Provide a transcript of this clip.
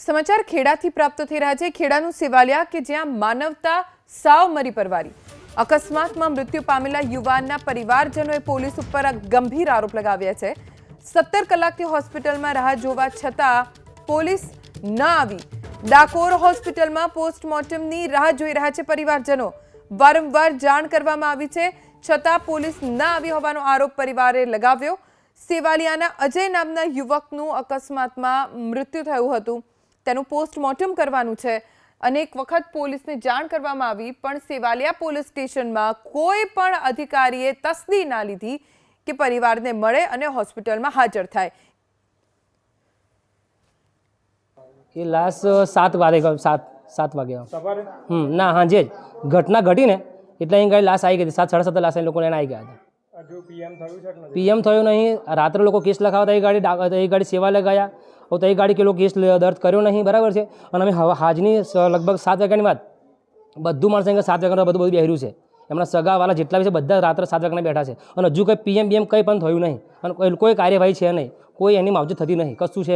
સમાચાર ખેડાથી પ્રાપ્ત થઈ રહ્યા છે. ખેડાનું સેવાલિયા કે જ્યાં માનવતા સાવ મરી પરવારી. અકસ્માતમાં મૃત્યુ પામેલા યુવાનના પરિવારજનોએ પોલીસ ઉપર ગંભીર આરોપ લગાવ્યા છે. સત્તર કલાકથી હોસ્પિટલમાં રાહ જોવા છતાં પોલીસ ન આવી. ડાકોર હોસ્પિટલમાં પોસ્ટમોર્ટમની રાહ જોઈ રહ્યા છે પરિવારજનો. વારંવાર જાણ કરવામાં આવી છે. છતાં પોલીસ ન આવી હોવાનો આરોપ પરિવારે લગાવ્યો. સેવાલિયાના અજય નામના યુવકનું અકસ્માતમાં મૃત્યુ થયું હતું. તેનું પોસ્ટમોર્ટમ કરવાનું છે. અનેક વખત પોલીસને જાણ કરવામાં આવી પણ સેવાલિયા પોલીસ સ્ટેશનમાં કોઈ પણ અધિકારીએ તસ્દી ના લીધી કે પરિવારને મળે અને હોસ્પિટલમાં હાજર થાય. એ લાશ સાત વાગે સાત સાત વાગે સવારે? હમ ના હા જ. ઘટના ઘટીને એટલે અહીં ગાડી લાશ આવી ગઈ હતી. સાત સાડા સાત લાશ એ લોકો એને આવી ગયા હતા. પીએમ થયું છે કે નથી? પીએમ થયું નહીં. રાત્રે લોકો કેસ લખાવતા એ ગાડી એ ગાડી સેવા લગાયા. તો એ ગાડી કે લોકો કેસ દર્દ કર્યો નહીં, બરાબર છે? અને અમે હાજની લગભગ સાત વાગ્યાની વાત. બધું માણસ અહીં સાત વાગ્યાનું બધું બધું બેહર્યું છે. એમના સગાવાલા જેટલા બી છે, બધા રાત્રે સાત વાગ્યાના બેઠા છે. અને હજુ કંઈ પીએમ બીએમ કંઈ પણ થયું નહીં. અને કોઈ કાર્યવાહી છે નહીં. કોઈ એની માવજત થતી નહીં. કશું છે